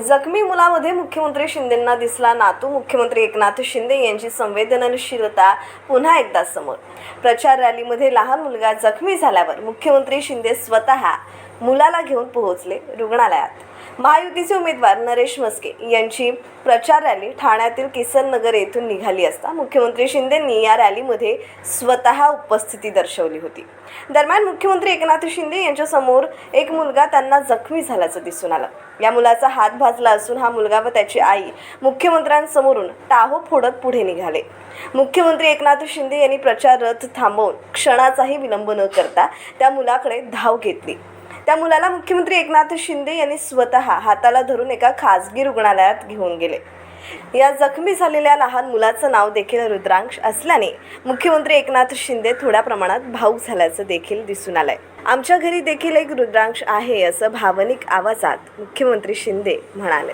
जखमी मुलामध्ये मुख्यमंत्री शिंदेंना दिसला नातू. मुख्यमंत्री एकनाथ शिंदे यांची संवेदनशीलता पुन्हा एकदा समोर. प्रचार रॅलीमध्ये लहान मुलगा जखमी झाल्यावर मुख्यमंत्री शिंदे स्वतः मुलाला घेऊन पोहोचले रुग्णालयात. महायुतीचे उमेदवार नरेश मस्के यांची प्रचार रॅली ठाण्यातील किसन नगर येथून निघाली असता मुख्यमंत्री शिंदेंनी या रॅलीमध्ये स्वतः उपस्थिती दर्शवली होती. दरम्यान मुख्यमंत्री एकनाथ शिंदे यांच्यासमोर एक मुलगा त्यांना जखमी झाल्याचं दिसून आलं. या मुलाचा हात भाजला असून हा मुलगा व त्याची आई मुख्यमंत्र्यांसमोरून टाहो फोडत पुढे निघाले. मुख्यमंत्री एकनाथ शिंदे यांनी प्रचार रथ थांबवून क्षणाचाही विलंब न करता त्या मुलाकडे धाव घेतली. त्या मुलाला मुख्यमंत्री एकनाथ शिंदे यांनी स्वतः हाताला धरून एका खासगी रुग्णालयात घेऊन गेले. या जखमी झालेल्या लहान मुलाचं नाव देखील रुद्रांश असल्याने मुख्यमंत्री एकनाथ शिंदे थोड्या प्रमाणात भाऊक झाल्याचं देखील दिसून आलंय. आमच्या घरी देखील एक रुद्रांश आहे असं भावनिक आवाजात मुख्यमंत्री शिंदे म्हणाले.